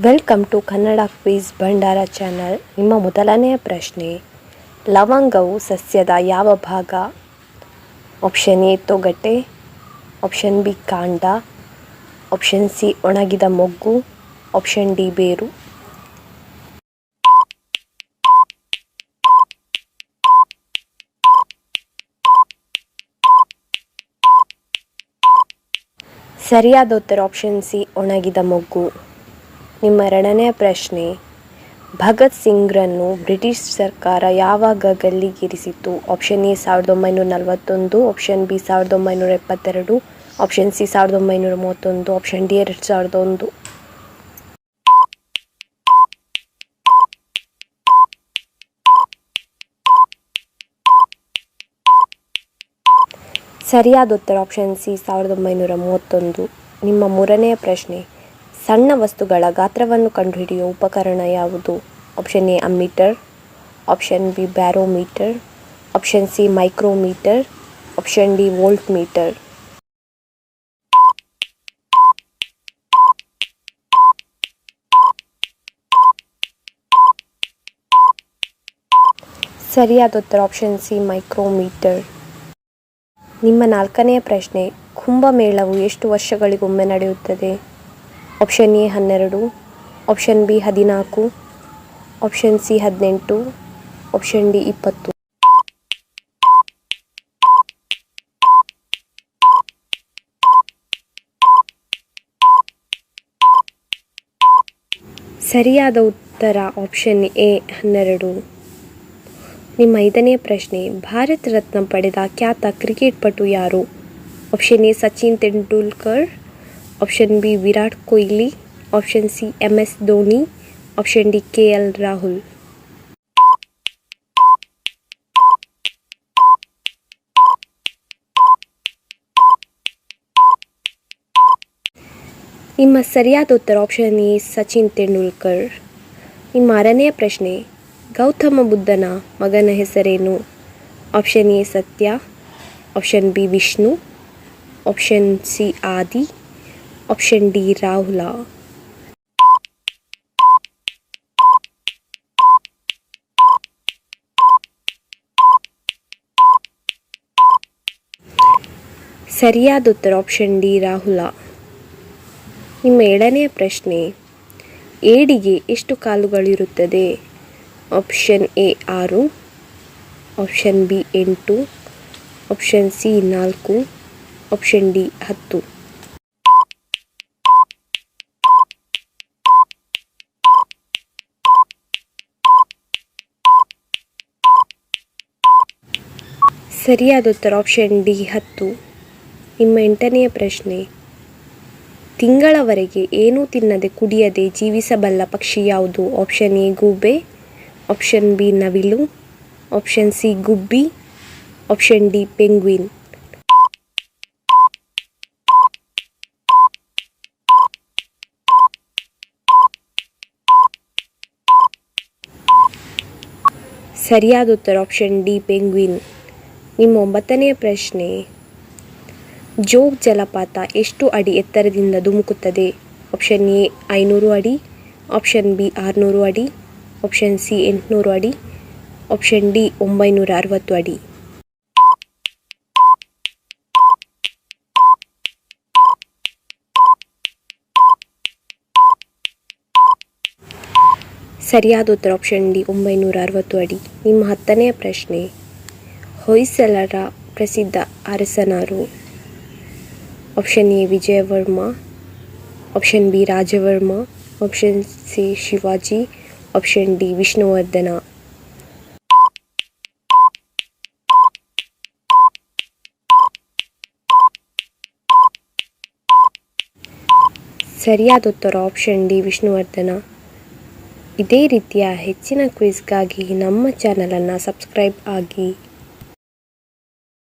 Welcome to Kannada quiz Bhandara channel ನಿಮ್ಮ ಮೊದಲನೆಯ ಪ್ರಶ್ನೆ, ಲವಂಗವು ಸಸ್ಯದ ಯಾವ ಭಾಗ? ಆಪ್ಷನ್ ಎ ತೊಗಟೆ. ಆಪ್ಷನ್ ಬಿ ಕಾಂಡ. ಆಪ್ಷನ್ ಸಿ ಒಣಗಿದ ಮೊಗ್ಗು. ಆಪ್ಷನ್ ಡಿ ಬೇರು. ಸರಿಯಾದ ಉತ್ತರ ಆಪ್ಷನ್ ಸಿ ಒಣಗಿದ ಮೊಗ್ಗು. ನಿಮ್ಮ ಎರಡನೆಯ ಪ್ರಶ್ನೆ, ಭಗತ್ ಸಿಂಗ್ರನ್ನು ಬ್ರಿಟಿಷ್ ಸರ್ಕಾರ ಯಾವಾಗ ಗಲ್ಲಿಗೇರಿಸಿತು ಆಪ್ಷನ್ ಎ ಸಾವಿರದ ಒಂಬೈನೂರ ನಲವತ್ತೊಂದು ಆಪ್ಷನ್ ಬಿ ಸಾವಿರದ ಒಂಬೈನೂರ ಎಪ್ಪತ್ತೆರಡು ಆಪ್ಷನ್ ಸಿ ಸಾವಿರದ ಒಂಬೈನೂರ ಮೂವತ್ತೊಂದು ಆಪ್ಷನ್ ಡಿ ಎರಡು ಸಾವಿರದ ಒಂದು. ಸರಿಯಾದ ಉತ್ತರ ಆಪ್ಷನ್ ಸಿ ಸಾವಿರದ ಒಂಬೈನೂರ ಮೂವತ್ತೊಂದು. ನಿಮ್ಮ ಮೂರನೆಯ ಪ್ರಶ್ನೆ ಸಣ್ಣ ವಸ್ತುಗಳ ಗಾತ್ರವನ್ನು ಕಂಡುಹಿಡಿಯುವ ಉಪಕರಣ ಯಾವುದು? Option A ammeter option B barometer option C micrometer option D voltmeter ಸರಿಯಾದ ಉತ್ತರ ಆಪ್ಷನ್ ಸಿ ಮೈಕ್ರೋಮೀಟರ್ ನಿಮ್ಮ ನಾಲ್ಕನೆಯ ಪ್ರಶ್ನೆ, ಕುಂಭಮೇಳವು ಎಷ್ಟು ವರ್ಷಗಳಿಗೊಮ್ಮೆ ನಡೆಯುತ್ತದೆ? ಆಪ್ಷನ್ ಎ ಹನ್ನೆರಡು ಆಪ್ಷನ್ ಬಿ ಹದಿನಾಲ್ಕು ಆಪ್ಷನ್ ಸಿ ಹದಿನೆಂಟು ಆಪ್ಷನ್ ಡಿ ಇಪ್ಪತ್ತು. ಸರಿಯಾದ ಉತ್ತರ ಆಪ್ಷನ್ ಎ ಹನ್ನೆರಡು. ನಿಮ್ಮ ಐದನೇ ಪ್ರಶ್ನೆ, ಭಾರತ ರತ್ನ ಪಡೆದ ಖ್ಯಾತ ಕ್ರಿಕೆಟ್ ಪಟು ಯಾರು? Option A Sachin Tendulkar option B Virat Kohli option C S Dhoni option D K L Rahul ನಿಮ್ಮ ಸರಿಯಾದ ಉತ್ತರ ಆಪ್ಷನ್ ಎ ಸಚಿನ್ ತೆಂಡೂಲ್ಕರ್ ನಿಮ್ಮ ಆರನೆಯ ಪ್ರಶ್ನೆ, ಗೌತಮ ಬುದ್ಧನ ಮಗನ ಹೆಸರೇನು? Option A Satya. Option B Vishnu. Option C Adi. Option D Rahula ಸರಿಯಾದ ಉತ್ತರ ಆಪ್ಷನ್ ಡಿ ರಾಹುಲ ನಿಮ್ಮ ಏಳನೆಯ ಪ್ರಶ್ನೆ, ಏಡಿಗೆ ಎಷ್ಟು ಕಾಲುಗಳಿರುತ್ತದೆ? ಆಪ್ಷನ್ ಎ ಆರು. ಆಪ್ಷನ್ ಬಿ ಎಂಟು. ಆಪ್ಷನ್ ಸಿ ನಾಲ್ಕು. ಆಪ್ಷನ್ ಡಿ ಹತ್ತು. ಸರಿಯಾದ ಉತ್ತರ ಆಪ್ಷನ್ ಡಿ ಹತ್ತು. ನಿಮ್ಮ ಎಂಟನೆಯ ಪ್ರಶ್ನೆ, ತಿಂಗಳವರೆಗೆ ಏನೂ ತಿನ್ನದೆ ಕುಡಿಯದೆ ಜೀವಿಸಬಲ್ಲ ಪಕ್ಷಿ ಯಾವುದು? ಆಪ್ಷನ್ ಎ ಗೂಬೆ ಆಪ್ಷನ್ ಬಿ ನವಿಲು ಆಪ್ಷನ್ ಸಿ ಗುಬ್ಬಿ ಆಪ್ಷನ್ ಡಿ ಪೆಂಗ್ವಿನ್ ಸರಿಯಾದ ಉತ್ತರ ಆಪ್ಷನ್ ಡಿ ಪೆಂಗ್ವಿನ್ ನಿಮ್ಮ ಒಂಬತ್ತನೆಯ ಪ್ರಶ್ನೆ. ಜೋಗ್ ಜಲಪಾತ ಎಷ್ಟು ಅಡಿ ಎತ್ತರದಿಂದ ಧುಮುಕುತ್ತದೆ? ಆಪ್ಷನ್ ಎ, ಐನೂರು ಅಡಿ. ಆಪ್ಷನ್ ಬಿ, ಆರುನೂರು ಅಡಿ. ಆಪ್ಷನ್ ಸಿ, ಎಂಟುನೂರು ಅಡಿ. ಆಪ್ಷನ್ ಡಿ, ಒಂಬೈನೂರ ಅರವತ್ತು ಅಡಿ. ಸರಿಯಾದ ಉತ್ತರ ಆಪ್ಷನ್ ಡಿ, ಒಂಬೈನೂರ ಅರವತ್ತು ಅಡಿ. ನಿಮ್ಮ ಹತ್ತನೆಯ ಪ್ರಶ್ನೆ. ಹೊಯ್ಸಳರ ಪ್ರಸಿದ್ಧ ಅರಸನಾರು. Option A Vijayavarma option B Rajavarma option C Shivaji option D Vishnuvardhana. ಸರಿಯಾದ ಉತ್ತರ ಆಪ್ಷನ್ ಡಿ ವಿಷ್ಣುವರ್ಧನ. ಇದೇ ರೀತಿಯ ಹೆಚ್ಚಿನ ಕ್ವಿಜ್ಗಾಗಿ ನಮ್ಮ ಚಾನಲನ್ನು ಸಬ್ಸ್ಕ್ರೈಬ್ ಆಗಿ.